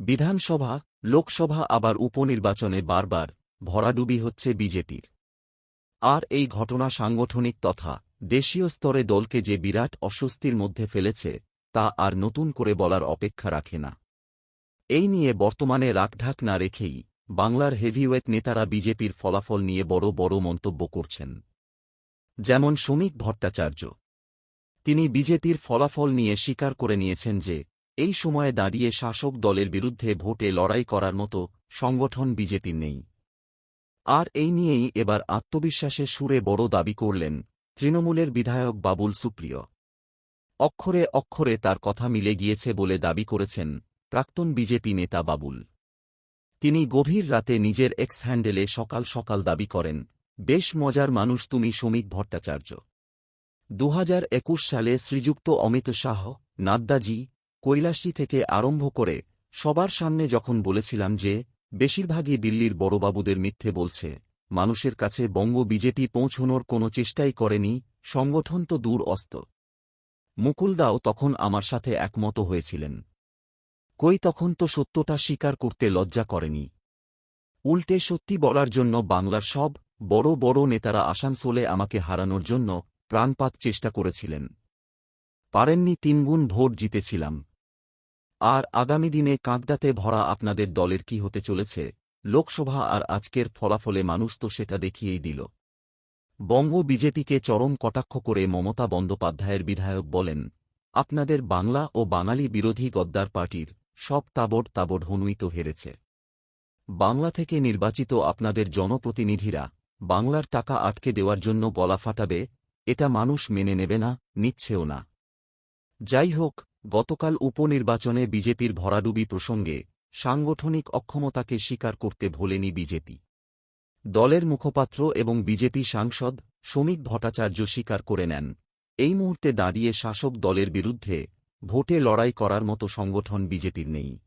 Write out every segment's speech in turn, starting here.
বিধানসভা, লোকসভা আবার উপনির্বাচনে বারবার ভরাডুবি হচ্ছে বিজেপির। আর এই ঘটনা সাংগঠনিক তথা দেশীয় স্তরে দলকে যে বিরাট অস্বস্তির মধ্যে ফেলেছে, তা আর নতুন করে বলার অপেক্ষা রাখে না। এই নিয়ে বর্তমানে রাখঢাক না রেখেই বাংলার হেভিওয়েট নেতারা বিজেপির ফলাফল নিয়ে বড় বড় মন্তব্য করছেন। যেমন শ্রমিক ভট্টাচার্য। তিনি বিজেপির ফলাফল নিয়ে স্বীকার করে নিয়েছেন যে এই সময়ে দাঁড়িয়ে শাসক দলের বিরুদ্ধে ভোটে লড়াই করার মতো সংগঠন বিজেপির নেই। আর এই নিয়েই এবার আত্মবিশ্বাসের সুরে বড় দাবি করলেন তৃণমূলের বিধায়ক বাবুল সুপ্রিয়। অক্ষরে অক্ষরে তার কথা মিলে গিয়েছে বলে দাবি করেছেন প্রাক্তন বিজেপি নেতা বাবুল। তিনি গভীর রাতে নিজের এক্স হ্যান্ডেলে সকাল সকাল দাবি করেন, বেশ মজার মানুষ তুমি শ্রমিক ভট্টাচার্য। দু হাজার একুশ সালে শ্রীযুক্ত অমিত শাহ, নাদ্দাজি কৈলাসী থেকে আরম্ভ করে সবার সামনে যখন বলেছিলাম যে, বেশিরভাগই দিল্লির বড়বাবুদের মিথ্যে বলছে, মানুষের কাছে বঙ্গ বিজেপি পৌঁছনোর কোনো চেষ্টাই করেনি, সংগঠন তো দূর অস্ত। মুকুলদাও তখন আমার সাথে একমত হয়েছিলেন। কই তখন তো সত্যটা স্বীকার করতে লজ্জা করেনি। উল্টে সত্যি বলার জন্য বাংলার সব বড় বড় নেতারা আসানসোলে আমাকে হারানোর জন্য প্রাণপাত চেষ্টা করেছিলেন। পারেননি তিনগুণ ভোট জিতেছিলাম। আর আগামী দিনে কাঁকদাতে ভরা আপনাদের দলের কি হতে চলেছে? লোকসভা আর আজকের ফলাফলে মানুষ তো সেটা দেখিয়েই দিল। বঙ্গ বিজেপিকে চরম কটাক্ষ করে মমতা বন্দ্যোপাধ্যায়ের বিধায়ক বলেন, আপনাদের বাংলা ও বাঙালি বিরোধী গদ্দার পার্টির সব তাবড় তাবড় হনুইত হেরেছে। বাংলা থেকে নির্বাচিত আপনাদের জনপ্রতিনিধিরা বাংলার টাকা আটকে দেওয়ার জন্য গলা ফাটাবে, এটা মানুষ মেনে নেবে না, নিচ্ছেও না। যাই হোক গতকাল উপনির্বাচনে বিজেপির ভরাডুবি প্রসঙ্গে সাংগঠনিক অক্ষমতাকে স্বীকার করতে ভোলেনি বিজেপি। দলের মুখপাত্র এবং বিজেপি সাংসদ শ্রমিক ভট্টাচার্য স্বীকার করে নেন। এই মুহূর্তে দাঁড়িয়ে শাসক দলের বিরুদ্ধে ভোটে লড়াই করার মতো সংগঠন বিজেপির নেই।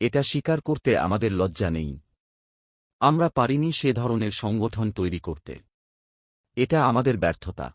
এটা স্বীকার করতে আমাদের লজ্জা নেই। আমরা পারিনি সে ধরনের সংগঠন তৈরি করতে। এটা আমাদের ব্যর্থতা।